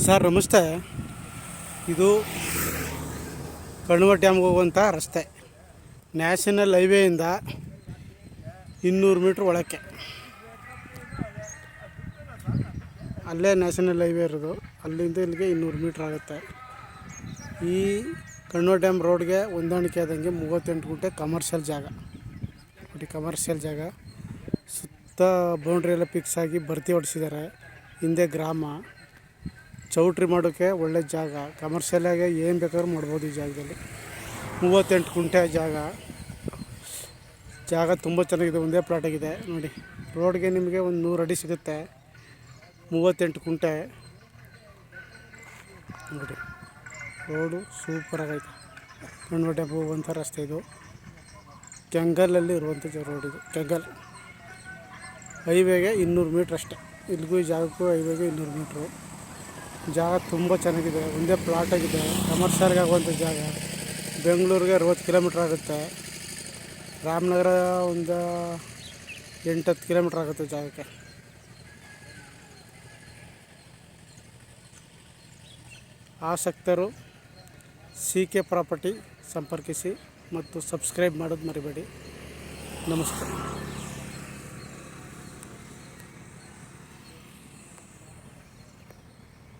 Sir, ನಮಸ್ತೆ. ಇದು ಕಣ್ವ ಡ್ಯಾಮ್ಗೆ ಹೋಗುವಂಥ ರಸ್ತೆ. ನ್ಯಾಷನಲ್ ಹೈವೇಯಿಂದ ಇನ್ನೂರು ಮೀಟ್ರ್ ಒಳಕ್ಕೆ. ಅಲ್ಲೇ ನ್ಯಾಷನಲ್ ಹೈವೇ ಇರೋದು. ಅಲ್ಲಿಂದ ಇಲ್ಲಿಗೆ ಇನ್ನೂರು ಮೀಟ್ರ್ ಆಗುತ್ತೆ. ಈ ಕಣ್ವ ಡ್ಯಾಮ್ ರೋಡ್ಗೆ ಹೊಂದಾಣಿಕೆ ಆದಂಗೆ ಮೂವತ್ತೆಂಟು ಗುಂಟೆ ಕಮರ್ಷಿಯಲ್ ಜಾಗ. ನೋಡಿ ಕಮರ್ಷಿಯಲ್ ಜಾಗ. ಸುತ್ತ ಬೌಂಡ್ರಿ ಎಲ್ಲ ಫಿಕ್ಸ್ ಆಗಿ ಬರ್ತಿ ಹೊಡಿಸಿದ್ದಾರೆ. ಹಿಂದೆ ಗ್ರಾಮ. ಚೌಟ್ರಿ ಮಾಡೋಕ್ಕೆ ಒಳ್ಳೆ ಜಾಗ. ಕಮರ್ಷಿಯಲಾಗಿ ಏನು ಬೇಕಾದ್ರೂ ಮಾಡ್ಬೋದು ಈ ಜಾಗದಲ್ಲಿ. ಮೂವತ್ತೆಂಟು ಕುಂಟೆ ಜಾಗ. ಜಾಗ ತುಂಬ ಚೆನ್ನಾಗಿದೆ, ಒಂದೇ ಪ್ಲಾಟಾಗಿದೆ ನೋಡಿ ರೋಡ್ಗೆ ನಿಮಗೆ ಒಂದು ನೂರು ಅಡಿ ಸಿಗುತ್ತೆ. ಮೂವತ್ತೆಂಟು ಕುಂಟೆ. ನೋಡಿ ರೋಡು ಸೂಪರಾಗೈತೆ ಕಣ್ವಟೆ ಹೋಗುವಂಥ ರಸ್ತೆ ಇದು. ಕೆಂಗಲಲ್ಲಿ ಇರುವಂಥ ರೋಡ್ ಇದು, ಕೆಂಗಲ್. ಹೈವೇಗೆ ಇನ್ನೂರು ಮೀಟ್ರ್ ಅಷ್ಟೇ. ಇಲ್ಲಿಗೂ ಈ ಜಾಗಕ್ಕೂ ಹೈವೇಗೆ ಇನ್ನೂರು ಮೀಟ್ರು ಜಾಗ ತುಂಬ ಚೆನ್ನಾಗಿದೆ, ಒಂದೇ ಪ್ಲಾಟ್ ಆಗಿದೆ ಕಮರ್ಷಿಯಲ್ಗೆ ಆಗುವಂಥ ಜಾಗ. ಬೆಂಗಳೂರಿಗೆ ಅರವತ್ತು ಕಿಲೋಮೀಟ್ರ್ ಆಗುತ್ತೆ. ರಾಮನಗರ ಒಂದು ಎಂಟತ್ತು ಕಿಲೋಮೀಟ್ರ್ ಆಗುತ್ತೆ ಜಾಗಕ್ಕೆ. ಆಸಕ್ತರು ಸಿ ಕೆ ಪ್ರಾಪರ್ಟಿ ಸಂಪರ್ಕಿಸಿ ಮತ್ತು ಸಬ್ಸ್ಕ್ರೈಬ್ ಮಾಡೋದು ಮರಿಬೇಡಿ. ನಮಸ್ತೆ